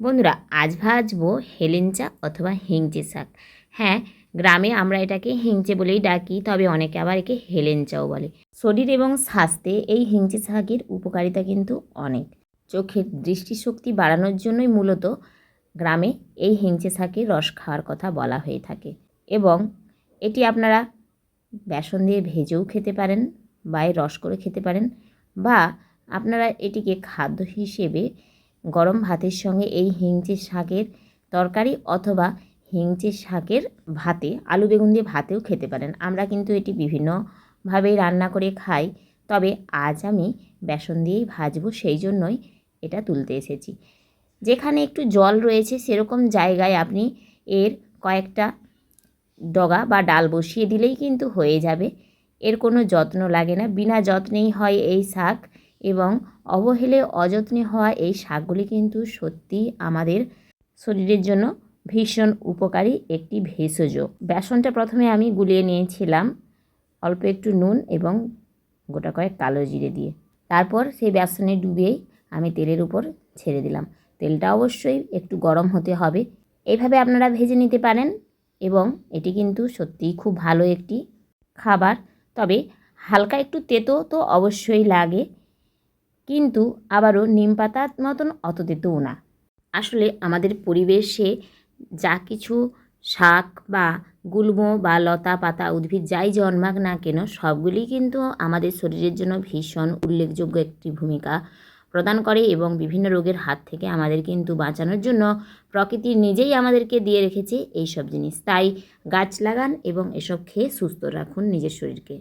বন্ধুরা, আজ ভাজবো হেলেঞ্চা অথবা হিংচে শাক। হ্যাঁ গ্রামে আমরা এটাকে হিংচে বলেই ডাকি, তবে অনেকে আবার একে হেলেঞ্চাও বলে। শরীর এবং স্বাস্থ্যে এই হিংচে শাকের উপকারিতা কিন্তু অনেক। চোখের দৃষ্টিশক্তি বাড়ানোর জন্যই মূলত গ্রামে এই হিংচে শাকের রস খাওয়ার কথা বলা হয়ে থাকে। এবং এটি আপনারা বেসন দিয়ে ভেজেও খেতে পারেন বা রস করে খেতে পারেন বা আপনারা এটিকে খাদ্য হিসেবে গরম ভাতের সঙ্গে এই হিংচে শাকের তরকারি অথবা হিংচে শাকের ভাতে, আলু বেগুন দিয়ে ভাতেও খেতে পারেন। আমরা কিন্তু এটি বিভিন্নভাবেই রান্না করে খাই। তবে আজ আমি বেসন দিয়েই ভাজবো, সেই জন্যই এটা তুলতে এসেছি। যেখানে একটু জল রয়েছে, সেরকম জায়গায় আপনি এর কয়েকটা ডগা বা ডাল বসিয়ে দিলেই কিন্তু হয়ে যাবে। এর কোনো যত্ন লাগে না। বিনা যত্নেই হয় এই শাক। এবং অবহেলে অযত্নে হওয়া এই শাকগুলি কিন্তু সত্যি আমাদের শরীরের জন্য ভীষণ উপকারী একটি ভেষজ। বেসনটা প্রথমে আমি গুলিয়ে নিয়েছিলাম অল্প একটু নুন এবং গোটা কয়েক কালো জিরে দিয়ে। তারপর সেই বেসনে ডুবিয়েই আমি তেলের উপর ছেড়ে দিলাম। তেলটা অবশ্যই একটু গরম হতে হবে। এইভাবে আপনারা ভেজে নিতে পারেন এবং এটি কিন্তু সত্যিই খুব ভালো একটি খাবার। তবে হালকা একটু তেতো তো অবশ্যই লাগে। কিন্তু আবারও নিম পাতার মতন অত তেতোও না। আসলে আমাদের পরিবেশে যা কিছু শাক বা গুল্ম বা লতা পাতা, উদ্ভিদ যাই জন্মাক না কেন, সবগুলি কিন্তু আমাদের শরীরের জন্য ভীষণ উল্লেখযোগ্য একটি ভূমিকা প্রদান করে এবং বিভিন্ন রোগের হাত থেকে আমাদের কিন্তু বাঁচানোর জন্য প্রকৃতি নিজেই আমাদেরকে দিয়ে রেখেছে এই সব জিনিস। তাই গাছ লাগান এবং এসব খেয়ে সুস্থ রাখুন নিজের শরীরকে।